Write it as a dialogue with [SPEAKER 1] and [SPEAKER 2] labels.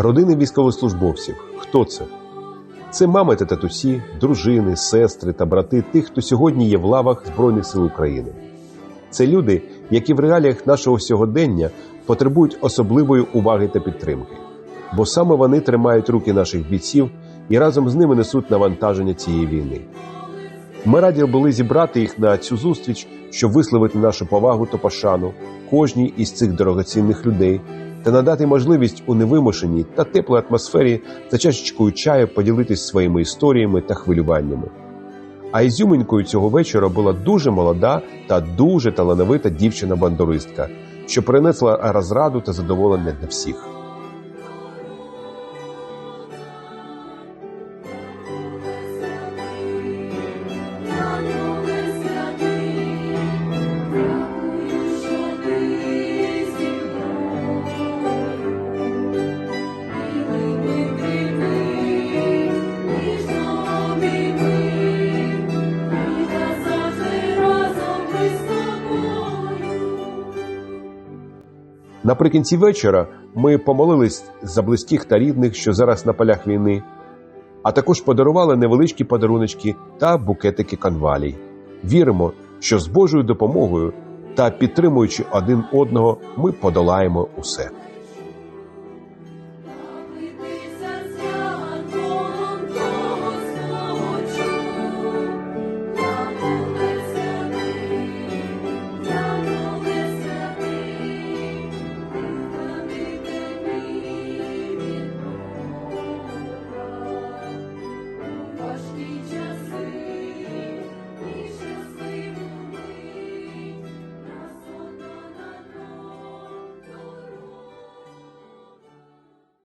[SPEAKER 1] Родини військовослужбовців. Хто це? Це мами та татусі, дружини, сестри та брати тих, хто сьогодні є в лавах Збройних сил України. Це люди, які в реаліях нашого сьогодення потребують особливої уваги та підтримки, бо саме вони тримають руки наших бійців і разом з ними несуть навантаження цієї війни. Ми раді були зібрати їх на цю зустріч, щоб висловити нашу повагу та пошану кожній із цих дорогоцінних людей та надати можливість у невимушеній та теплій атмосфері за чашечкою чаю поділитись своїми історіями та хвилюваннями. А ізюминкою цього вечора була дуже молода та дуже талановита дівчина-бандуристка, що принесла розраду та задоволення для всіх. Наприкінці вечора ми помолились за близьких та рідних, що зараз на полях війни, а також подарували невеличкі подаруночки та букетики канвалій. Віримо, що з Божою допомогою та підтримуючи один одного, ми подолаємо усе.